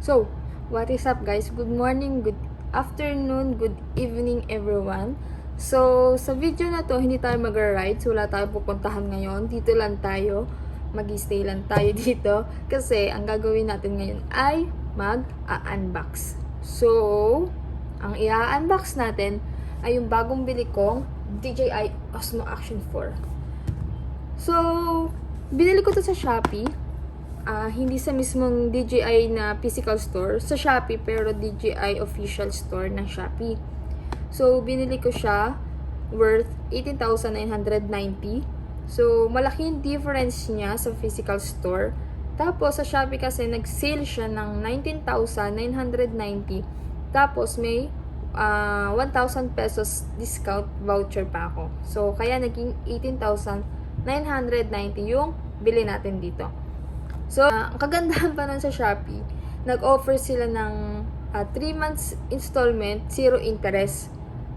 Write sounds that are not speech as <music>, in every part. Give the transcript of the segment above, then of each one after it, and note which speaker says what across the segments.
Speaker 1: So, what is up guys? Good morning, good afternoon, good evening everyone. So, sa video na to, hindi tayo mag-ride. So, wala tayo pupuntahan ngayon. Dito lang tayo. Mag-stay lang tayo <laughs> dito. Kasi, ang gagawin natin ngayon ay mag-unbox. So, ang i-unbox natin ay yung bagong bili kong DJI Osmo Action 4. So, binili ko to sa Shopee. Ah, hindi sa mismong DJI na physical store sa Shopee pero DJI official store ng Shopee. So binili ko siya worth 18,990. So malaki yung difference niya sa physical store. Tapos sa Shopee kasi nag-sale siya ng 19,990. Tapos may ah, 1,000 pesos discount voucher pa ako. So kaya naging 18,990 yung bili natin dito. So, ah, ang kagandahan pa nun sa Shopee, nag-offer sila ng 3 months installment, zero interest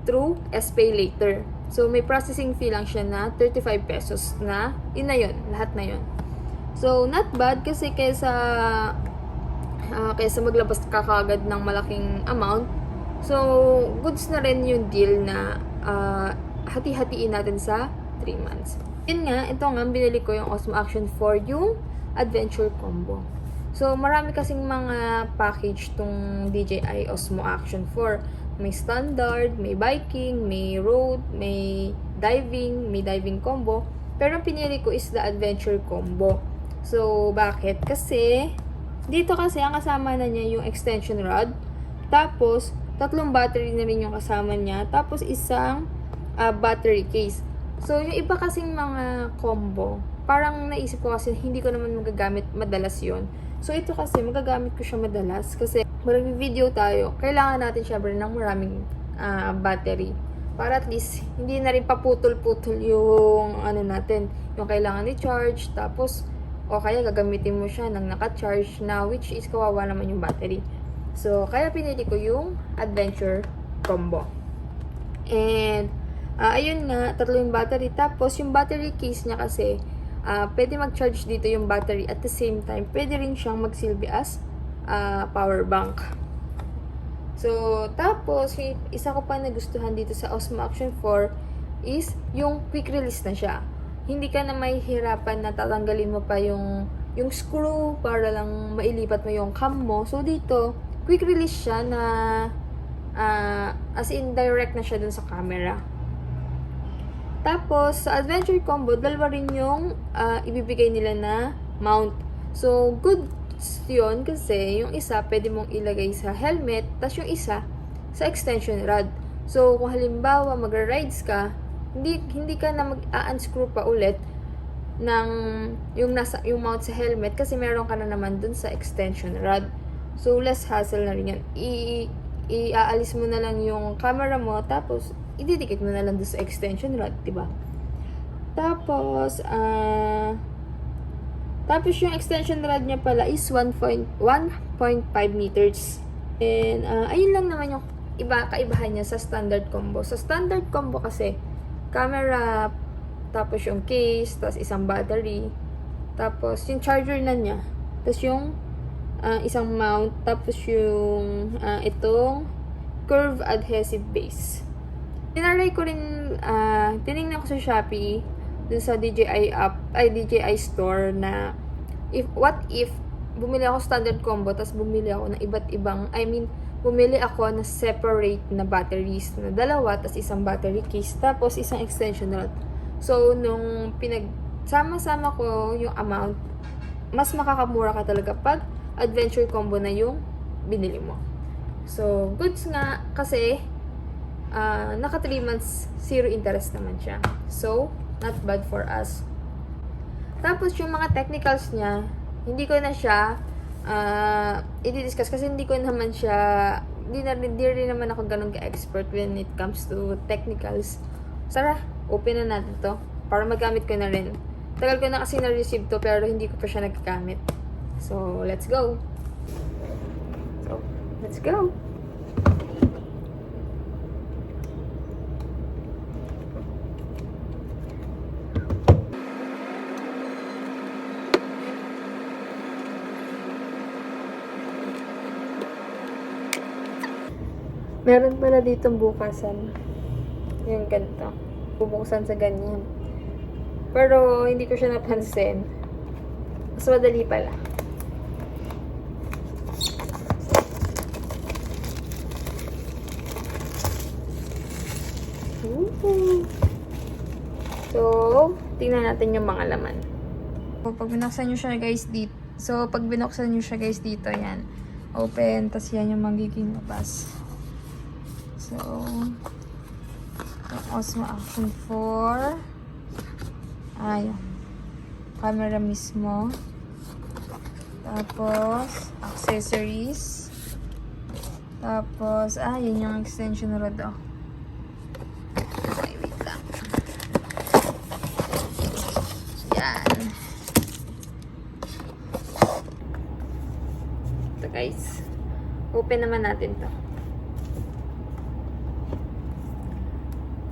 Speaker 1: through SPay later. So, may processing fee lang siya na 35 pesos na, yun na yun, lahat na yun. So, not bad kasi kaysa, ah, kaysa maglabas ka kagad ng malaking amount. So, goods na rin yung deal na ah, hati-hatiin natin sa 3 months. Yun nga, ito nga, binili ko yung Osmo Action 4, yung adventure combo. So, marami kasing mga package tong DJI Osmo Action 4. May standard, may biking, may road, may diving, may diving combo. Pero ang pinili ko is the adventure combo. So, bakit? Kasi, dito kasi ang kasama na niya yung extension rod. Tapos, tatlong battery na rin yung kasama niya. Tapos, isang ah, battery case. So, yung iba kasing mga combo, parang naisip ko kasi hindi ko naman magagamit madalas yon So, ito kasi magagamit ko siya madalas kasi marami video tayo. Kailangan natin syempre ng maraming ah, battery. Para at least, hindi na rin paputol-putol yung ano natin, yung kailangan i-charge. Tapos, o kaya gagamitin mo siya ng naka-charge na which is kawawa naman yung battery. So, kaya pinili ko yung Adventure Combo. And, ah, ayun nga, tatlo yung battery. Tapos, yung battery case niya kasi, ah, pwede mag-charge dito yung battery at the same time, pwede rin siyang magsilbi as ah, power bank. So, tapos, yung isa ko pa nagustuhan dito sa Osmo Action 4 is yung quick release na siya. Hindi ka na mahihirapan na tatanggalin mo pa yung yung screw para lang mailipat mo yung cam mo. So, dito, quick release siya na ah, as in direct na siya dun sa camera. Tapos, sa Adventure Combo, dalawa rin yung ah, ibibigay nila na mount. So, good yun kasi yung isa pwede mong ilagay sa helmet, tapos yung isa sa extension rod. So, kung halimbawa magra-rides ka, hindi hindi ka na mag-unscrew pa ulit ng yung nasa yung mount sa helmet kasi meron ka na naman dun sa extension rod. So, less hassle na rin yan. I, iaalis mo na lang yung camera mo, tapos ididikit mo na lang dun sa extension rod, di ba? Tapos, ah, tapos yung extension rod niya pala is 1.1.5 meters. And, ah, ayun lang naman yung iba, kaibahan niya sa standard combo. Sa standard combo kasi, camera, tapos yung case, tapos isang battery, tapos yung charger na niya, tapos yung ah, isang mount, tapos yung ah, itong curve adhesive base. Tinaray ko rin, ah, tinignan ko sa Shopee, dun sa DJI app, ay DJI store na if, what if bumili ako standard combo, tapos bumili ako ng iba't ibang, I mean, bumili ako na separate na batteries na dalawa, tapos isang battery case, tapos isang extension rod. So, nung pinagsama-sama ko yung amount, mas makakamura ka talaga pag adventure combo na yung binili mo. So, goods nga kasi ah, naka 3 months zero interest naman siya. So, not bad for us. Tapos yung mga technicals niya, hindi ko na siya uh, i-discuss kasi hindi ko naman siya hindi na hindi rin naman ako ganun ka-expert when it comes to technicals. Sara, open na natin to para magamit ko na rin. Tagal ko na kasi na-receive to pero hindi ko pa siya nagagamit. So, let's go. So, let's go. Meron pala ditong bukasan. Yung ganito. Bubuksan sa ganyan. Pero, hindi ko siya napansin. Mas madali pala. Woohoo! So, tingnan natin yung mga laman. So, pag binuksan nyo siya guys dito, so pag binuksan nyo siya guys dito, yan. Open, tas yan yung magiging labas. So, Osmo Action 4. Ayan. Camera mismo. Tapos, accessories. Tapos, ah, yun yung extension rod, oh. Okay, wait lang. Yan. Ito guys. Open naman natin to.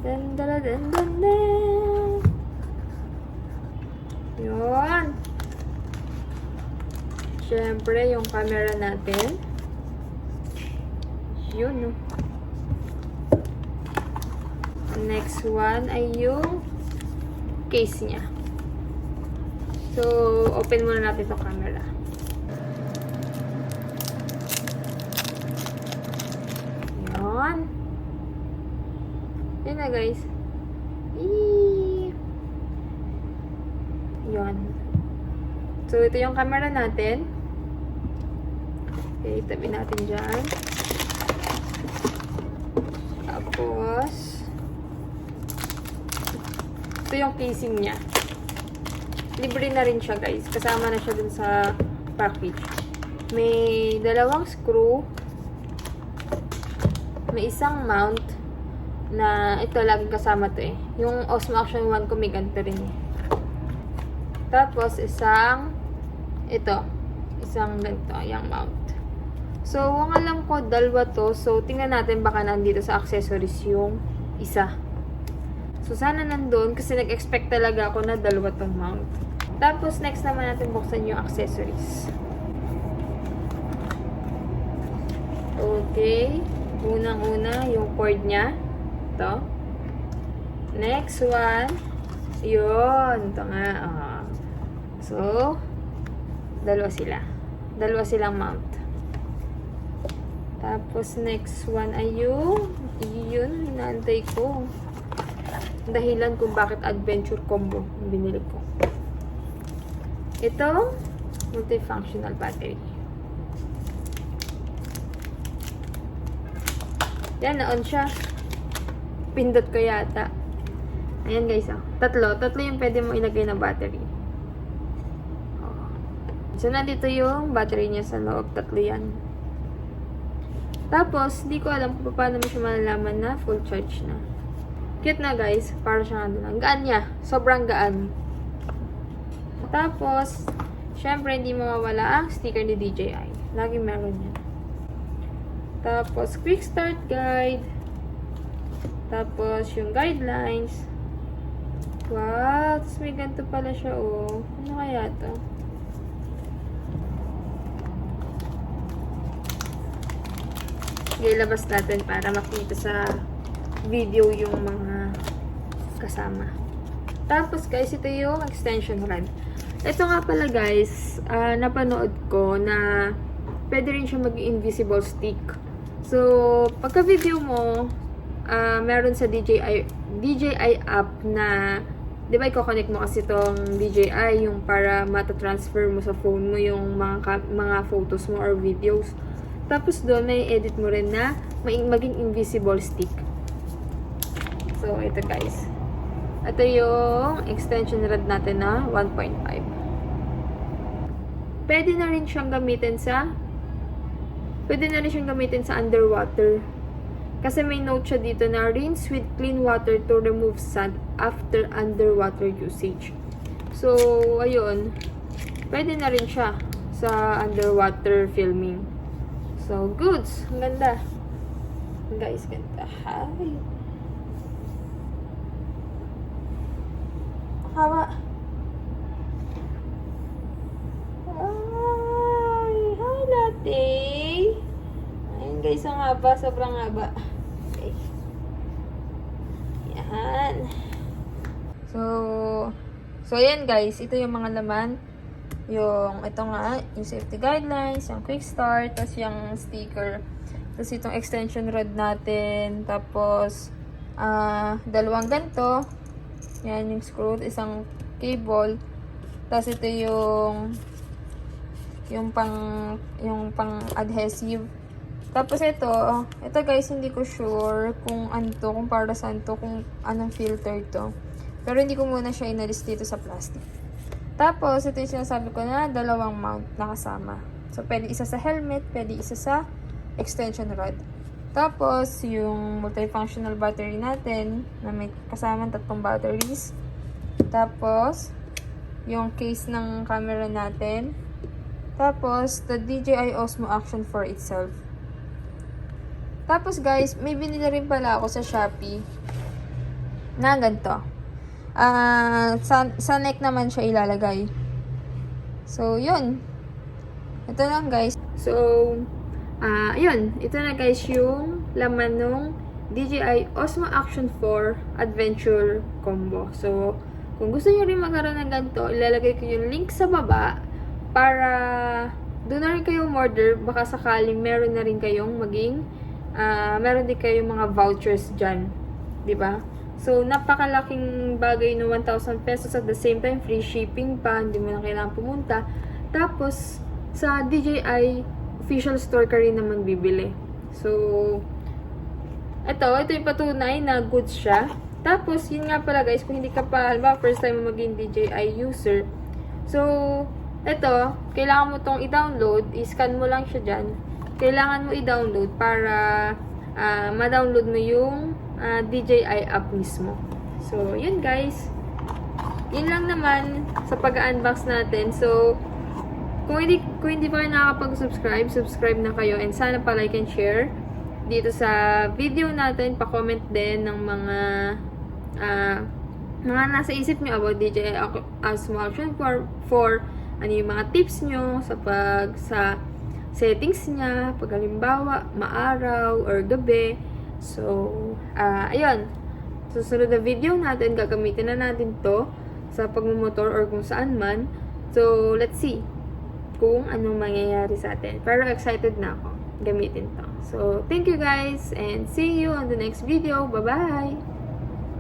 Speaker 1: Dan, dan, dan, dan, dan. Yun. Siyempre, yung camera natin. Yun, no. Next one ay yung case niya. So, open muna natin itong camera. Yan. Yan na guys. Eee. Yan. So, ito yung camera natin. Okay, tabi natin dyan. Tapos, ito yung casing niya. Libre na rin siya guys. Kasama na siya dun sa package. May dalawang screw. May isang mount na ito laging kasama to eh. Yung Osmo Action 1 ko may ganito rin eh. Tapos isang ito. Isang ganito. Yung mount. So, ang alam ko, dalawa to. So, tingnan natin baka nandito sa accessories yung isa. So, sana nandun kasi nag-expect talaga ako na dalawa tong mount. Tapos, next naman natin buksan yung accessories. Okay. Unang-una, yung cord niya. Ito. Next one. Yun. Ito nga. ah. So, dalawa sila. Dalawa silang mount. Tapos, next one ay yung, yun, inaantay ko. Dahilan kung bakit adventure combo binili ko. Ito, multifunctional battery. Yan, na-on siya. Pindot ko yata. Ayan guys, ah. Tatlo. Tatlo yung pwede mo ilagay na battery. Oh. So, nandito yung battery niya sa loob. Tatlo yan. Tapos, di ko alam kung paano mo siya malalaman na full charge na. Cute na guys. Para siya ano lang. Gaan niya. Sobrang gaan. Tapos, syempre hindi mawawala ang sticker ni DJI. Lagi meron yan. Tapos, quick start guide. Tapos, yung guidelines. Wow! Tapos may ganito pala siya, oh. Ano kaya to? Ilabas natin para makita sa video yung mga kasama. Tapos guys, ito yung extension rod. Ito nga pala guys, ah, napanood ko na pwede rin siya maging invisible stick. So, pagka video mo, ah, meron sa DJI, DJI app na, di ba i-connect mo kasi itong DJI yung para mata-transfer mo sa phone mo yung mga, mga photos mo or videos. Tapos doon, may edit mo rin na maging invisible stick. So, ito guys. Ito yung extension rod natin na 1.5. Pwede na rin siyang gamitin sa Pwede na rin siyang gamitin sa underwater. Kasi may note siya dito na rinse with clean water to remove sand after underwater usage. So, ayun. Pwede na rin siya sa underwater filming. So, goods. Ang ganda. Guys, ganda. Hi. Hawa. Ay, hi latte. Ayun guys, ang haba. Sobrang haba. Yan. So, so yan guys, ito yung mga laman. Yung, ito nga, yung safety guidelines, yung quick start, tapos yung sticker. Tapos itong extension rod natin, tapos, ah, dalawang ganto. Yan, yung screw, isang cable. Tapos ito yung, yung pang, yung pang adhesive. Tapos ito, ito guys, hindi ko sure kung ano to, kung para saan to, kung anong filter to. Pero hindi ko muna siya inalis dito sa plastic. Tapos, ito yung sinasabi ko na dalawang mount na kasama. So, pwede isa sa helmet, pwede isa sa extension rod. Tapos, yung multifunctional battery natin, na may kasama tatlong batteries. Tapos, yung case ng camera natin. Tapos, the DJI Osmo Action for itself. Tapos guys, may binili rin pala ako sa Shopee na ganito. Ah, sa, sa neck naman siya ilalagay. So, yun. Ito lang guys. So, ah, yun. Ito na guys yung laman ng DJI Osmo Action 4 Adventure Combo. So, kung gusto nyo rin magkaroon ng ganito, ilalagay ko yung link sa baba para doon na rin kayong order. Baka sakaling meron na rin kayong maging ah meron din kayong mga vouchers dyan. ba? So, napakalaking bagay no 1,000 pesos at the same time, free shipping pa, hindi mo na kailangan pumunta. Tapos, sa DJI official store ka rin naman bibili. So, ito, ito yung patunay na goods siya. Tapos, yun nga pala guys, kung hindi ka pa, halimbawa, first time mo maging DJI user. So, ito, kailangan mo tong i-download, i-scan mo lang siya dyan. Kailangan mo i-download para ah, ma-download mo yung ah, DJI app mismo. So, yun guys. Yun lang naman sa pag-unbox natin. So, kung hindi, kung hindi pa kayo nakakapag-subscribe, subscribe na kayo and sana pa like and share dito sa video natin. Pa-comment din ng mga ah, mga nasa isip nyo about DJI Osmo Action for, for ano yung mga tips nyo sa pag sa settings niya, pag halimbawa, maaraw or gabi. So, ah ayun. Susunod na video natin, gagamitin na natin to sa pagmumotor or kung saan man. So, let's see kung anong mangyayari sa atin. Pero excited na ako gamitin to. So, thank you guys and see you on the next video. Bye-bye!